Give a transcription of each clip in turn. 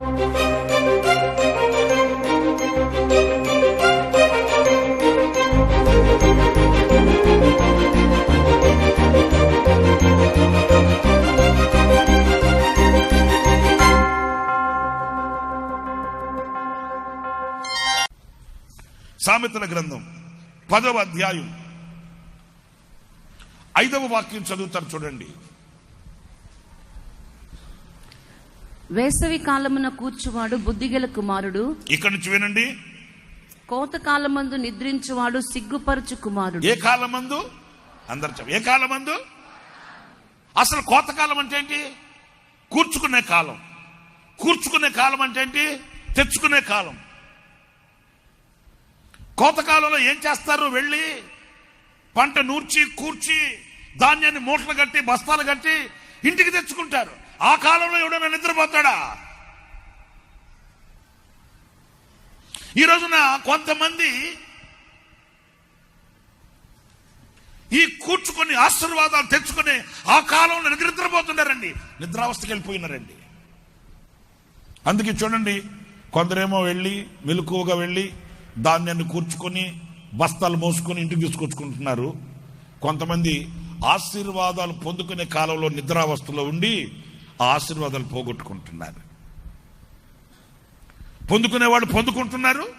సామెతల గ్రంథం పదవ అధ్యాయం. ఐదవ వాక్యం చదువుతారు చూడండి. వేసవి కాలమున కూర్చువాడు బుద్ధిగల కుమారుడు. ఇక్కడి నుంచి వినండి. కోత కాలమందు నిద్రించువాడు సిగ్గుపరచు కుమారుడు. ఏ కాలమందు? అందరు చెప్ప ఏ కాలమందు? అసలు కోతకాలం అంటే ఏంటి? కూర్చుకునే కాలం. కూర్చుకునే కాలం అంటే ఏంటి? తెచ్చుకునే కాలం. కోతకాలంలో ఏం చేస్తారు? వెళ్ళి పంట నూర్చి కూర్చి ధాన్యాన్ని మూటలు కట్టి బస్తాలు కట్టి ఇంటికి తెచ్చుకుంటారు. ఆ కాలంలో ఎవడైనా నిద్రపోతాడా? ఈ రోజున కొంతమంది ఈ కూర్చుకొని ఆశీర్వాదాలు తెచ్చుకొని ఆ కాలంలో నిద్ర నిద్రపోతున్నారండి. నిద్రావస్థకి వెళ్ళిపోయినారండి. అందుకే చూడండి కొందరేమో వెళ్ళి మెలకువగా వెళ్ళి ధాన్యాన్ని కూర్చుకొని బస్తాలు మోసుకొని ఇంటికి తీసుకొచ్చుకుంటున్నారు. కొంతమంది ఆశీర్వాదాలు పొందుకునే కాలంలో నిద్రావస్థలో ఉండి ఆశీర్వాదాలు పోగొట్టుకుంటున్నారు. పొందుకునేవాళ్ళు పొందుకుంటున్నారు.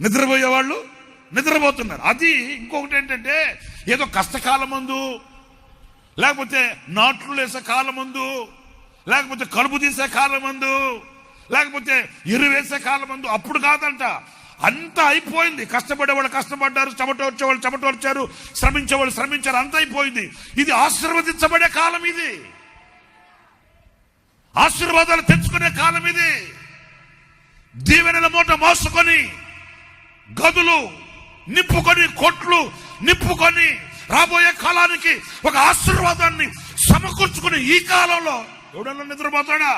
నిద్రపోయేవాళ్ళు నిద్రపోతున్నారు. అది ఇంకొకటి ఏంటంటే ఏదో కష్టకాలం ముందు లేకపోతే నాట్లు వేసే కాలం ముందు లేకపోతే కలుపు తీసే కాలం ముందు లేకపోతే ఎరు వేసే కాలం ముందు అప్పుడు కాదంట. అంతా అయిపోయింది. కష్టపడేవాళ్ళు కష్టపడ్డారు చెమట వచ్చేవాళ్ళు చెమట వచ్చారు శ్రమించేవాళ్ళు శ్రమించారు అంత అయిపోయింది. ఇది ఆశీర్వదించబడే కాలం ఇది. ఆశీర్వాదాలు తెచ్చుకునే కాలం ఇది. దీవెనల మూట మోసుకొని గదులు నింపుకొని కొట్లు నింపుకొని రాబోయే కాలానికి ఒక ఆశీర్వాదాన్ని సమకూర్చుకుని ఈ కాలంలో ఎవడన్నా నిద్రపోతాడా?